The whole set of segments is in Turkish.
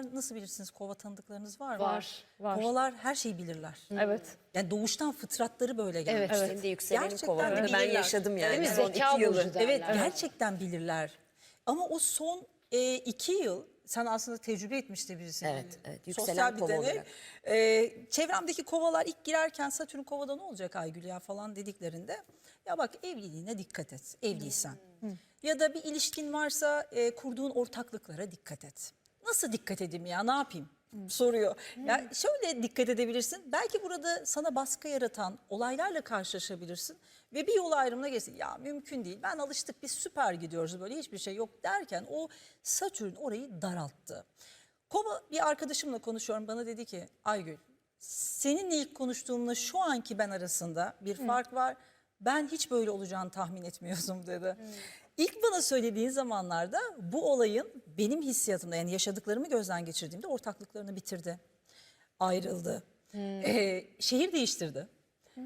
kovalar nasıl bilirsiniz? Kova tanıdıklarınız var mı? Var, var. Kovalar her şeyi bilirler. Evet. Yani doğuştan fıtratları böyle gelmiş. Evet, Benim de yükselenim Gerçekten kova. Bunu ben yaşadım yani. Değil mi? son Zeka iki yılı. derler. Evet gerçekten bilirler. Ama o son e, iki yıl sen aslında tecrübe etmişti birisi. Evet, evet. Yükselen Sosyal bir kova deney. olarak. E, çevremdeki kovalar ilk girerken Satürn kovada ne olacak Aygül ya falan dediklerinde ya bak evliliğine dikkat et evliysen. Ya da bir ilişkin varsa e, kurduğun ortaklıklara dikkat et. Nasıl dikkat edeyim ya ne yapayım? soruyor. Ya şöyle dikkat edebilirsin. Belki burada sana baskı yaratan olaylarla karşılaşabilirsin ve bir yol ayrımına gelirsin. Ya mümkün değil. Ben alıştık biz süper gidiyoruz böyle hiçbir şey yok derken o Satürn orayı daralttı. Kova bir arkadaşımla konuşuyorum bana dedi ki Aygül seninle ilk konuştuğumla şu anki ben arasında bir fark var. Ben hiç böyle olacağını tahmin etmiyordum dedi. İlk bana söylediğin zamanlarda bu olayın benim hissiyatımda yani yaşadıklarımı gözden geçirdiğimde ortaklıklarını bitirdi. Ayrıldı. Ee, şehir değiştirdi.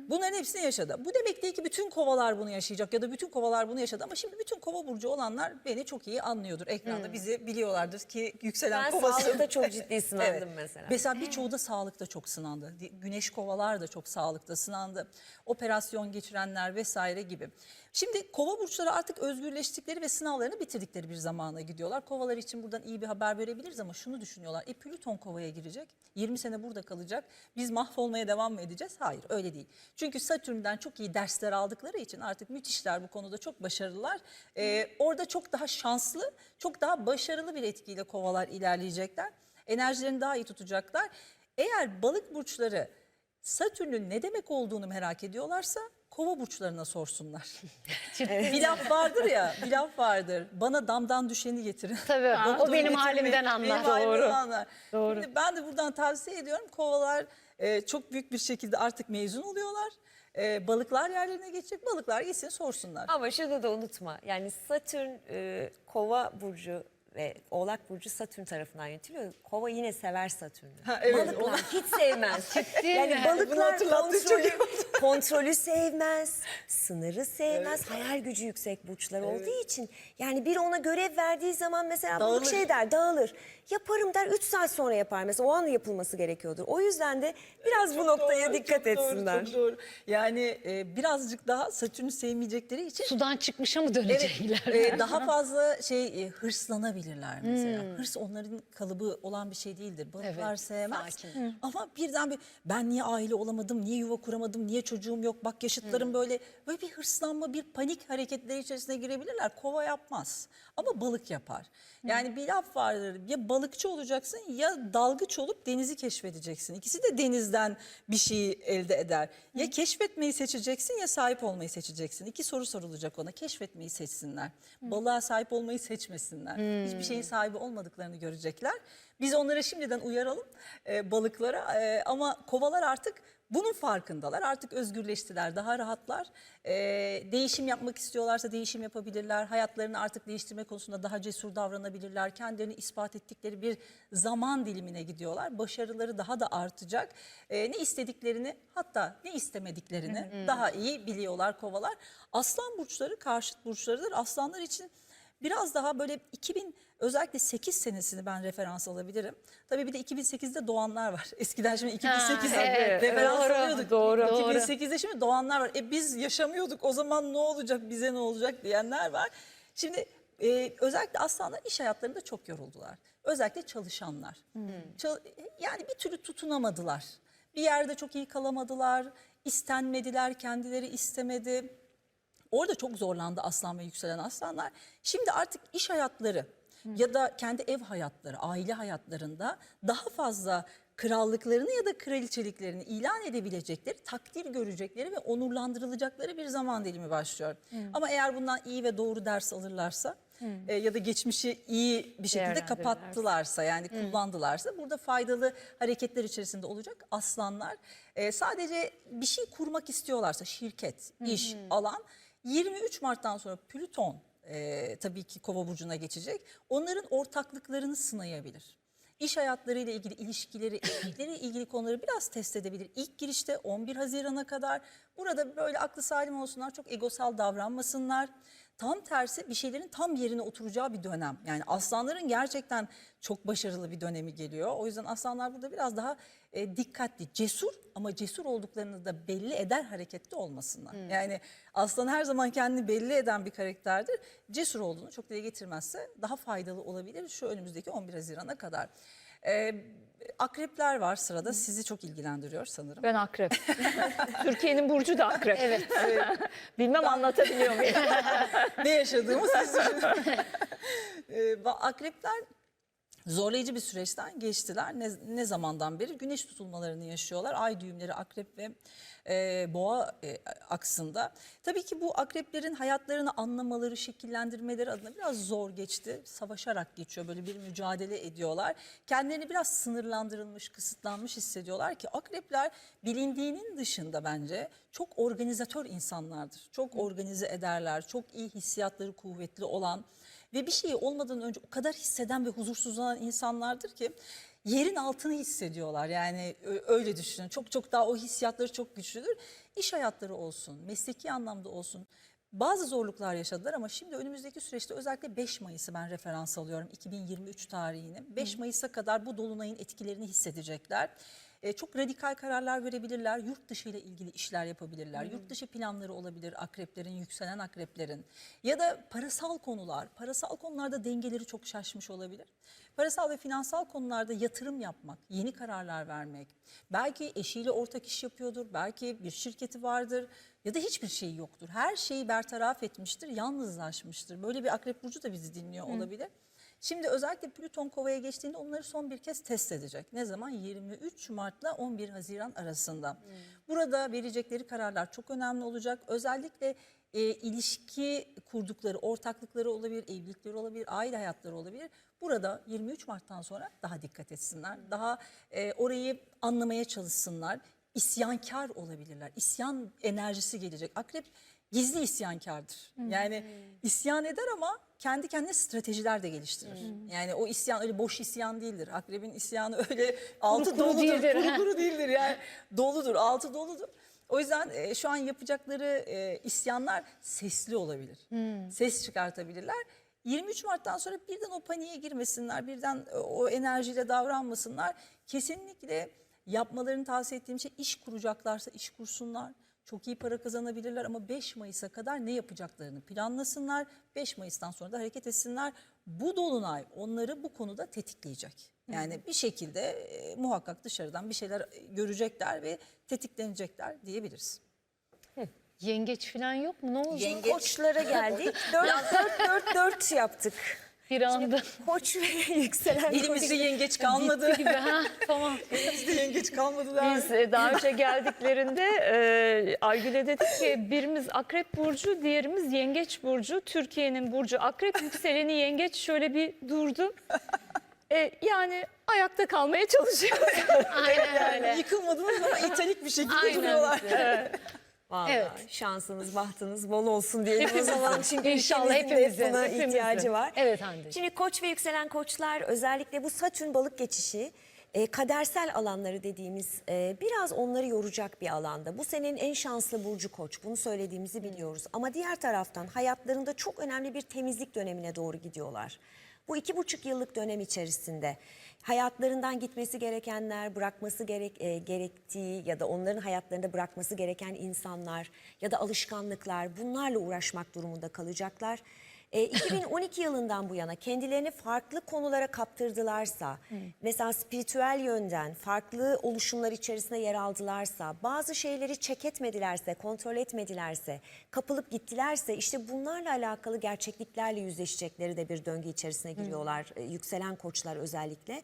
Bunların hepsini yaşadı. Bu demek değil ki bütün kovalar bunu yaşayacak ya da bütün kovalar bunu yaşadı ama şimdi bütün kova burcu olanlar beni çok iyi anlıyordur. Ekranda bizi biliyorlardır ki yükselen Ben kovası. sağlıkta çok ciddi sınandım mesela. Mesela birçoğu da sağlıkta çok sınandı. Güneş kovalar da çok sağlıkta sınandı. Operasyon geçirenler vesaire gibi. Şimdi kova burçları artık özgürleştikleri ve sınavlarını bitirdikleri bir zamana gidiyorlar. Kovalar için buradan iyi bir haber verebiliriz ama şunu düşünüyorlar. E Plüton kovaya girecek. 20 sene burada kalacak. Biz mahvolmaya devam mı edeceğiz? Hayır öyle değil. Çünkü Satürn'den çok iyi dersler aldıkları için artık müthişler bu konuda çok başarılılar. Ee, orada çok daha şanslı, çok daha başarılı bir etkiyle kovalar ilerleyecekler. Enerjilerini daha iyi tutacaklar. Eğer balık burçları Satürn'ün ne demek olduğunu merak ediyorlarsa kova burçlarına sorsunlar. bir laf vardır ya, bir laf vardır. Bana damdan düşeni getirin. Tabii, o benim halimden anlar. Benim halimden Doğru. anlar. Doğru. Şimdi ben de buradan tavsiye ediyorum. Kovalar e, çok büyük bir şekilde artık mezun oluyorlar. E, balıklar yerlerine geçecek. Balıklar gitsin sorsunlar. Ama şunu da unutma. Yani Satürn e, Kova burcu ve Oğlak burcu Satürn tarafından yönetiliyor. Kova yine sever Satürn'ü. Evet, Balıklar ona- hiç sevmez. yani mi? Balıklar kontrolü, kontrolü sevmez, sınırı sevmez, hayal gücü yüksek burçlar olduğu için yani bir ona görev verdiği zaman mesela balık Dağılır. şey der, dağılır. Yaparım der, 3 saat sonra yapar mesela o an yapılması gerekiyordur. O yüzden de biraz bu noktaya Doğru, dikkat çok doğru, etsinler. çok doğru. Yani e, birazcık daha Satürn'ü sevmeyecekleri için Sudan çıkmışa mı Evet, dönecekler? e, daha fazla şey e, hırslanabilirler mesela. Hırs onların kalıbı olan bir şey değildir. Balıklar Evet, sevmez. sakin. Ama birden bir ben niye aile olamadım, niye yuva kuramadım, niye çocuğum yok, bak yaşıtlarım böyle böyle bir hırslanma, bir panik hareketleri içerisine girebilirler. Kova yapmaz. Ama balık yapar. Yani bir laf vardır. Ya balıkçı olacaksın ya dalgıç olup denizi keşfedeceksin. İkisi de denizden bir şey elde eder. Ya keşfetmeyi seçeceksin ya sahip olmayı seçeceksin. İki soru sorulacak ona. Keşfetmeyi seçsinler. Balığa sahip olmayı seçmesinler. Hiçbir şeyin sahibi olmadıklarını görecekler. Biz onlara şimdiden uyaralım e, balıklara. E, ama kovalar artık bunun farkındalar. Artık özgürleştiler, daha rahatlar. E, değişim yapmak istiyorlarsa değişim yapabilirler. Hayatlarını artık değiştirme konusunda daha cesur davranabilirler. Kendilerini ispat ettikleri bir zaman dilimine gidiyorlar. Başarıları daha da artacak. E, ne istediklerini hatta ne istemediklerini daha iyi biliyorlar kovalar. Aslan burçları karşıt burçlarıdır. Aslanlar için Biraz daha böyle 2000 özellikle 8 senesini ben referans alabilirim. Tabii bir de 2008'de doğanlar var. Eskiden şimdi 2008'de evet, referans doğru, alıyorduk. doğru. 2008'de şimdi doğanlar var. E biz yaşamıyorduk o zaman ne olacak bize ne olacak diyenler var. Şimdi e, özellikle aslanlar iş hayatlarında çok yoruldular. Özellikle çalışanlar. Çal- yani bir türlü tutunamadılar. Bir yerde çok iyi kalamadılar. istenmediler, kendileri istemedi. Orada çok zorlandı aslan ve yükselen aslanlar. Şimdi artık iş hayatları ya da kendi ev hayatları, aile hayatlarında daha fazla krallıklarını ya da kraliçeliklerini ilan edebilecekleri, takdir görecekleri ve onurlandırılacakları bir zaman dilimi başlıyor. Ama eğer bundan iyi ve doğru ders alırlarsa e, ya da geçmişi iyi bir şekilde kapattılarsa yani kullandılarsa burada faydalı hareketler içerisinde olacak aslanlar. E, sadece bir şey kurmak istiyorlarsa şirket, iş, alan 23 Mart'tan sonra Plüton e, tabii ki Kova burcuna geçecek. Onların ortaklıklarını sınayabilir. İş hayatlarıyla ilgili ilişkileri, evlilikleriyle ilgili konuları biraz test edebilir. İlk girişte 11 Haziran'a kadar burada böyle aklı salim olsunlar, çok egosal davranmasınlar. Tam tersi bir şeylerin tam yerine oturacağı bir dönem. Yani aslanların gerçekten çok başarılı bir dönemi geliyor. O yüzden aslanlar burada biraz daha e, dikkatli, cesur ama cesur olduklarını da belli eder hareketli olmasınlar. Yani aslan her zaman kendini belli eden bir karakterdir. Cesur olduğunu çok dile getirmezse daha faydalı olabilir şu önümüzdeki 11 Haziran'a kadar. E, akrepler var sırada sizi çok ilgilendiriyor sanırım. Ben akrep. Türkiye'nin burcu da akrep. Evet. Bilmem anlatabiliyor muyum? ne yaşadığımı siz düşünün. Ee, Akrepler zorlayıcı bir süreçten geçtiler. Ne, ne zamandan beri güneş tutulmalarını yaşıyorlar. Ay düğümleri akrep ve e, boğa e, aksında. Tabii ki bu akreplerin hayatlarını anlamaları, şekillendirmeleri adına biraz zor geçti. Savaşarak geçiyor, böyle bir mücadele ediyorlar. Kendilerini biraz sınırlandırılmış, kısıtlanmış hissediyorlar ki akrepler bilindiğinin dışında bence çok organizatör insanlardır. Çok organize ederler, çok iyi hissiyatları kuvvetli olan ve bir şey olmadan önce o kadar hisseden ve huzursuzlanan insanlardır ki yerin altını hissediyorlar. Yani öyle düşünün. Çok çok daha o hissiyatları çok güçlüdür. İş hayatları olsun, mesleki anlamda olsun. Bazı zorluklar yaşadılar ama şimdi önümüzdeki süreçte özellikle 5 Mayıs'ı ben referans alıyorum 2023 tarihini. 5 Mayıs'a kadar bu dolunayın etkilerini hissedecekler. E, çok radikal kararlar verebilirler. Yurt dışı ile ilgili işler yapabilirler. Yurt dışı planları olabilir akreplerin, yükselen akreplerin. Ya da parasal konular. Parasal konularda dengeleri çok şaşmış olabilir. Parasal ve finansal konularda yatırım yapmak, yeni kararlar vermek. Belki eşiyle ortak iş yapıyordur, belki bir şirketi vardır ya da hiçbir şey yoktur. Her şeyi bertaraf etmiştir, yalnızlaşmıştır. Böyle bir akrep burcu da bizi dinliyor olabilir. Şimdi özellikle Plüton Kova'ya geçtiğinde onları son bir kez test edecek. Ne zaman? 23 Mart'la 11 Haziran arasında. Burada verecekleri kararlar çok önemli olacak. Özellikle e, ilişki kurdukları, ortaklıkları olabilir, evlilikleri olabilir, aile hayatları olabilir. Burada 23 Mart'tan sonra daha dikkat etsinler. Daha e, orayı anlamaya çalışsınlar. İsyankar olabilirler. İsyan enerjisi gelecek. Akrep gizli isyankardır. Yani isyan eder ama kendi kendine stratejiler de geliştirir. Yani o isyan öyle boş isyan değildir. Akrebin isyanı öyle altı kuru doludur, değildir, kuru kuru değildir yani doludur, altı doludur. O yüzden e, şu an yapacakları e, isyanlar sesli olabilir. Ses çıkartabilirler. 23 Mart'tan sonra birden o paniğe girmesinler, birden e, o enerjiyle davranmasınlar. Kesinlikle yapmalarını tavsiye ettiğim şey iş kuracaklarsa iş kursunlar. Çok iyi para kazanabilirler ama 5 Mayıs'a kadar ne yapacaklarını planlasınlar. 5 Mayıs'tan sonra da hareket etsinler. Bu dolunay onları bu konuda tetikleyecek. Yani bir şekilde e, muhakkak dışarıdan bir şeyler görecekler ve tetiklenecekler diyebiliriz. Yengeç falan yok mu? Ne oldu? Yengeç. Koçlara geldik. 4-4-4 yaptık. Bir anda. Koç ve yükselen Elimizde yengeç kalmadı. Gitti gibi. Ha, tamam. Elimizde yengeç kalmadı. der. Biz e, daha önce geldiklerinde e, Aygül'e dedik ki birimiz Akrep Burcu, diğerimiz Yengeç Burcu. Türkiye'nin Burcu Akrep, yükseleni Yengeç şöyle bir durdu. E, yani ayakta kalmaya çalışıyor. Aynen öyle. Yıkılmadınız ama italik bir şekilde Aynen. duruyorlar. Vallahi Evet. şansınız, bahtınız bol olsun diyelim o zaman. Çünkü İnşallah hepimizin, buna hepimizin. ihtiyacı var. Evet Hande. Şimdi koç ve yükselen koçlar özellikle bu satürn balık geçişi e, kadersel alanları dediğimiz e, biraz onları yoracak bir alanda. Bu senin en şanslı burcu koç bunu söylediğimizi biliyoruz. Ama diğer taraftan hayatlarında çok önemli bir temizlik dönemine doğru gidiyorlar. Bu iki buçuk yıllık dönem içerisinde hayatlarından gitmesi gerekenler, bırakması gerek, e, gerektiği ya da onların hayatlarında bırakması gereken insanlar ya da alışkanlıklar bunlarla uğraşmak durumunda kalacaklar. E, 2012 yılından bu yana kendilerini farklı konulara kaptırdılarsa, mesela spiritüel yönden farklı oluşumlar içerisinde yer aldılarsa, bazı şeyleri çek etmedilerse, kontrol etmedilerse, kapılıp gittilerse işte bunlarla alakalı gerçekliklerle yüzleşecekleri de bir döngü içerisine giriyorlar. e, yükselen koçlar özellikle.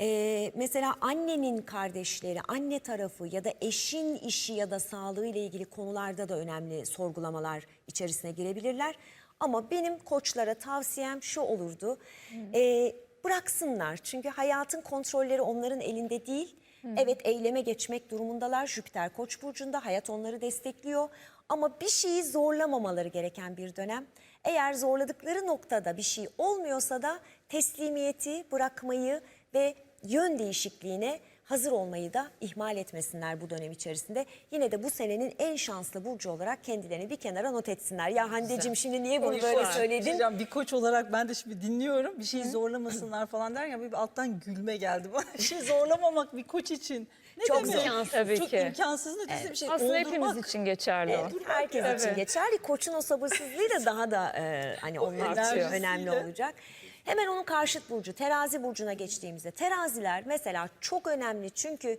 Ee, mesela annenin kardeşleri, anne tarafı ya da eşin işi ya da sağlığı ile ilgili konularda da önemli sorgulamalar içerisine girebilirler. Ama benim koçlara tavsiyem şu olurdu. Ee, bıraksınlar çünkü hayatın kontrolleri onların elinde değil. Evet eyleme geçmek durumundalar. Jüpiter Koç burcunda hayat onları destekliyor. Ama bir şeyi zorlamamaları gereken bir dönem. Eğer zorladıkları noktada bir şey olmuyorsa da teslimiyeti bırakmayı ve yön değişikliğine hazır olmayı da ihmal etmesinler bu dönem içerisinde. Yine de bu senenin en şanslı burcu olarak kendilerini bir kenara not etsinler. Ya Hande'cim şimdi niye bunu böyle söyledin? Diyeceğim, bir koç olarak ben de şimdi dinliyorum. Bir şey zorlamasınlar falan derken bir alttan gülme geldi bana. Bir şey zorlamamak bir koç için. Ne Çok demek? imkansız. Tabii Çok ki. imkansızın ötesi bir şey. Aslında Oldurmak. hepimiz için geçerli o. Evet, herkes için Evet. geçerli. Koçun o sabırsızlığı da daha da e, hani onlar için önemli olacak. Hemen onun karşıt burcu terazi burcuna geçtiğimizde teraziler mesela çok önemli çünkü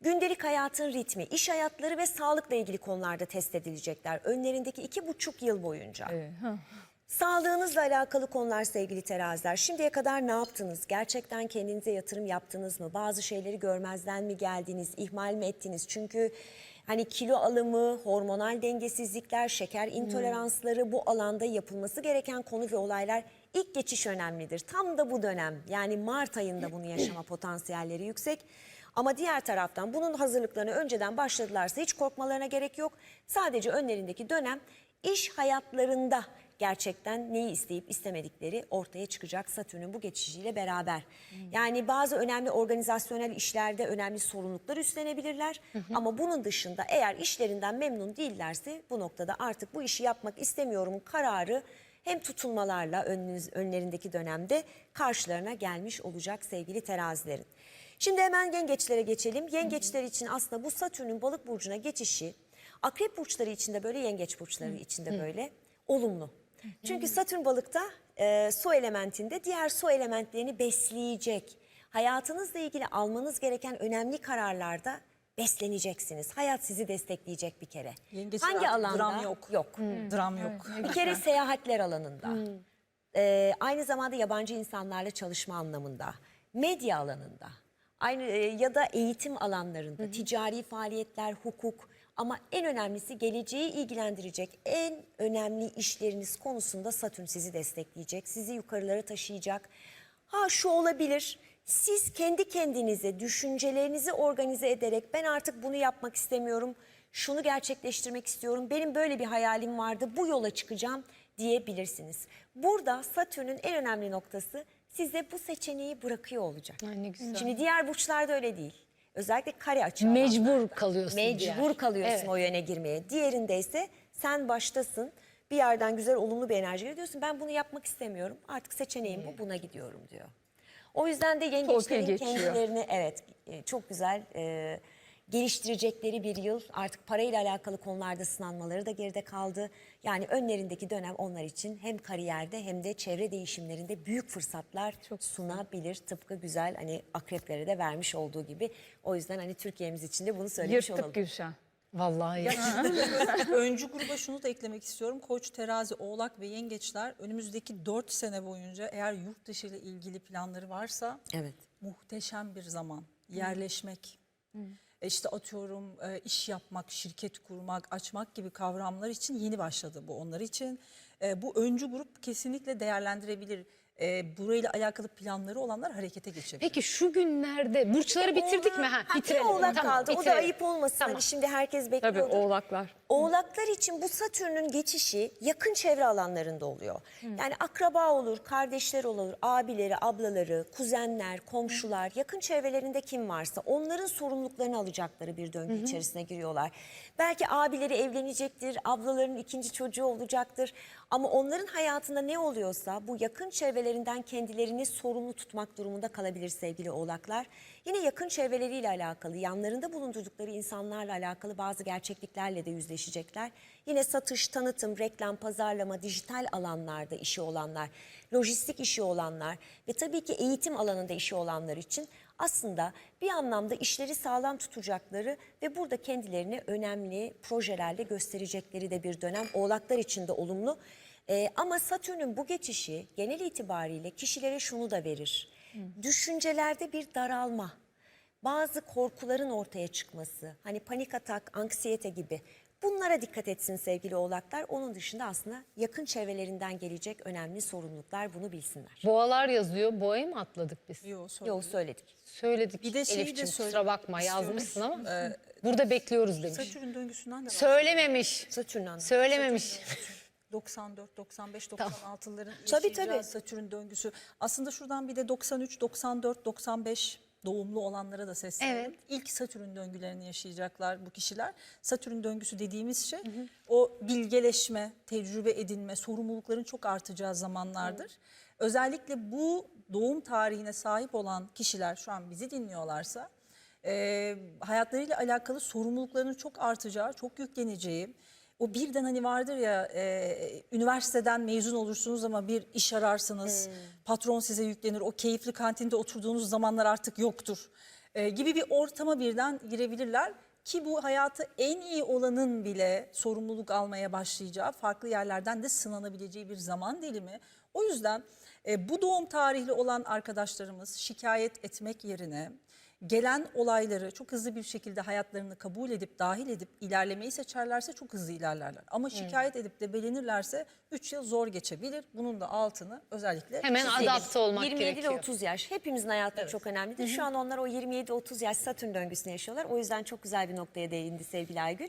gündelik hayatın ritmi, iş hayatları ve sağlıkla ilgili konularda test edilecekler. Önlerindeki iki buçuk yıl boyunca. Evet. Sağlığınızla alakalı konular sevgili teraziler. Şimdiye kadar ne yaptınız? Gerçekten kendinize yatırım yaptınız mı? Bazı şeyleri görmezden mi geldiniz? ihmal mi ettiniz? Çünkü hani kilo alımı, hormonal dengesizlikler, şeker intoleransları bu alanda yapılması gereken konu ve olaylar ilk geçiş önemlidir. Tam da bu dönem yani Mart ayında bunu yaşama potansiyelleri yüksek. Ama diğer taraftan bunun hazırlıklarını önceden başladılarsa hiç korkmalarına gerek yok. Sadece önlerindeki dönem iş hayatlarında gerçekten neyi isteyip istemedikleri ortaya çıkacak Satürn'ün bu geçişiyle beraber. Yani bazı önemli organizasyonel işlerde önemli sorumluluklar üstlenebilirler. Ama bunun dışında eğer işlerinden memnun değillerse bu noktada artık bu işi yapmak istemiyorum kararı hem tutulmalarla önünüz, önlerindeki dönemde karşılarına gelmiş olacak sevgili terazilerin. Şimdi hemen yengeçlere geçelim. Yengeçler için aslında bu Satürn'ün balık burcuna geçişi akrep burçları içinde böyle yengeç burçları içinde böyle olumlu. Çünkü Satürn balıkta e, su elementinde diğer su elementlerini besleyecek. Hayatınızla ilgili almanız gereken önemli kararlarda besleneceksiniz. Hayat sizi destekleyecek bir kere. Yengeçler Hangi alanda? dram yok. Yok. Dram yok. Bir kere seyahatler alanında. Ee, aynı zamanda yabancı insanlarla çalışma anlamında. Medya alanında. Aynı e, ya da eğitim alanlarında, ticari faaliyetler, hukuk ama en önemlisi geleceği ilgilendirecek en önemli işleriniz konusunda Satürn sizi destekleyecek, sizi yukarılara taşıyacak. Ha şu olabilir. Siz kendi kendinize düşüncelerinizi organize ederek ben artık bunu yapmak istemiyorum. Şunu gerçekleştirmek istiyorum. Benim böyle bir hayalim vardı. Bu yola çıkacağım diyebilirsiniz. Burada Satürn'ün en önemli noktası size bu seçeneği bırakıyor olacak. Ay ne güzel. Şimdi diğer burçlarda öyle değil. Özellikle kare açı. Mecbur kalıyorsun Mecbur diğer. kalıyorsun Evet. o yöne girmeye. Diğerinde ise sen baştasın. Bir yerden güzel olumlu bir enerji geliyor. diyorsun ben bunu yapmak istemiyorum. Artık seçeneğim bu buna gidiyorum diyor. O yüzden de yengeçlerin geçiyor. kendilerini evet e, çok güzel e, geliştirecekleri bir yıl. Artık parayla alakalı konularda sınanmaları da geride kaldı. Yani önlerindeki dönem onlar için hem kariyerde hem de çevre değişimlerinde büyük fırsatlar sunabilir. Tıpkı güzel hani akreplere de vermiş olduğu gibi. O yüzden hani Türkiye'miz için de bunu söylemiş olalım. Yırttık Gülşen. Vallahi. Öncü gruba şunu da eklemek istiyorum. Koç, terazi, oğlak ve yengeçler önümüzdeki 4 sene boyunca eğer yurt dışı ile ilgili planları varsa Evet. muhteşem bir zaman. Yerleşmek. E işte atıyorum e, iş yapmak, şirket kurmak, açmak gibi kavramlar için yeni başladı bu onlar için. E, Bu öncü grup kesinlikle değerlendirebilir. E, Burayla alakalı planları olanlar harekete geçebilir. Peki şu günlerde burçları bitirdik mi? Ha, Ha, bir bitirelim. oğlak Tamam, kaldı. O da bitirelim. ayıp olmasın. Tamam. Hani şimdi herkes Tabii bekliyordur. oğlaklar. Oğlaklar için bu Satürn'ün geçişi yakın çevre alanlarında oluyor. Yani akraba olur, kardeşler olur, abileri, ablaları, kuzenler, komşular, yakın çevrelerinde kim varsa onların sorumluluklarını alacakları bir döngü içerisine giriyorlar. Belki abileri evlenecektir, ablaların ikinci çocuğu olacaktır. Ama onların hayatında ne oluyorsa bu yakın çevrelerinden kendilerini sorumlu tutmak durumunda kalabilir sevgili oğlaklar. Yine yakın çevreleriyle alakalı, yanlarında bulundurdukları insanlarla alakalı bazı gerçekliklerle de yüzleşecekler. Yine satış, tanıtım, reklam, pazarlama, dijital alanlarda işi olanlar, lojistik işi olanlar ve tabii ki eğitim alanında işi olanlar için aslında bir anlamda işleri sağlam tutacakları ve burada kendilerini önemli projelerle gösterecekleri de bir dönem. Oğlaklar için de olumlu. Ee, ama Satürn'ün bu geçişi genel itibariyle kişilere şunu da verir. Düşüncelerde bir daralma, bazı korkuların ortaya çıkması, hani panik atak, anksiyete gibi bunlara dikkat etsin sevgili oğlaklar. Onun dışında aslında yakın çevrelerinden gelecek önemli sorumluluklar bunu bilsinler. Boğalar yazıyor. Boğayı mı atladık biz? Yok, sorun Yol söyledik. Söyledik. Bir de şeyi de Elif'ciğim kusura bakma yazmışsın ama burada bekliyoruz demiş. Satürn döngüsünden de Söylememiş. Satürn'den. Söylememiş. 94, 95, 96'ların Tabii, yaşayacağı tabii. Satürn döngüsü. Aslında şuradan bir de 93, 94, 95 doğumlu olanlara da sesleniyorum. Evet. İlk Satürn döngülerini yaşayacaklar bu kişiler. Satürn döngüsü dediğimiz şey o bilgeleşme, tecrübe edinme, sorumlulukların çok artacağı zamanlardır. Özellikle bu doğum tarihine sahip olan kişiler şu an bizi dinliyorlarsa e, hayatlarıyla alakalı sorumluluklarının çok artacağı, çok yükleneceği, o birden hani vardır ya e, üniversiteden mezun olursunuz ama bir iş ararsınız, patron size yüklenir, o keyifli kantinde oturduğunuz zamanlar artık yoktur e, gibi bir ortama birden girebilirler. Ki bu hayatı en iyi olanın bile sorumluluk almaya başlayacağı, farklı yerlerden de sınanabileceği bir zaman dilimi. O yüzden e, bu doğum tarihli olan arkadaşlarımız şikayet etmek yerine gelen olayları çok hızlı bir şekilde hayatlarını kabul edip dahil edip ilerlemeyi seçerlerse çok hızlı ilerlerler. Ama şikayet edip de beğenirlerse 3 yıl zor geçebilir. Bunun da altını özellikle Hemen çizelim. adapte olmak 27 gerekiyor. ile 30 yaş hepimizin hayatında çok önemlidir. Şu an onlar o 27-30 yaş Satürn döngüsünü yaşıyorlar. O yüzden çok güzel bir noktaya değindi sevgili Aygül.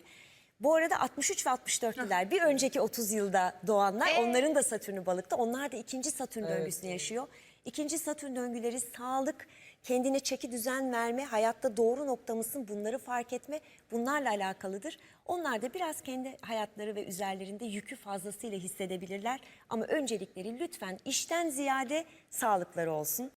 Bu arada 63 ve 64'lüler bir önceki 30 yılda doğanlar onların da Satürn'ü balıkta. Onlar da ikinci Satürn döngüsünü yaşıyor. İkinci Satürn döngüleri sağlık, kendine çeki düzen verme, hayatta doğru nokta mısın bunları fark etme bunlarla alakalıdır. Onlar da biraz kendi hayatları ve üzerlerinde yükü fazlasıyla hissedebilirler. Ama öncelikleri lütfen işten ziyade sağlıkları olsun.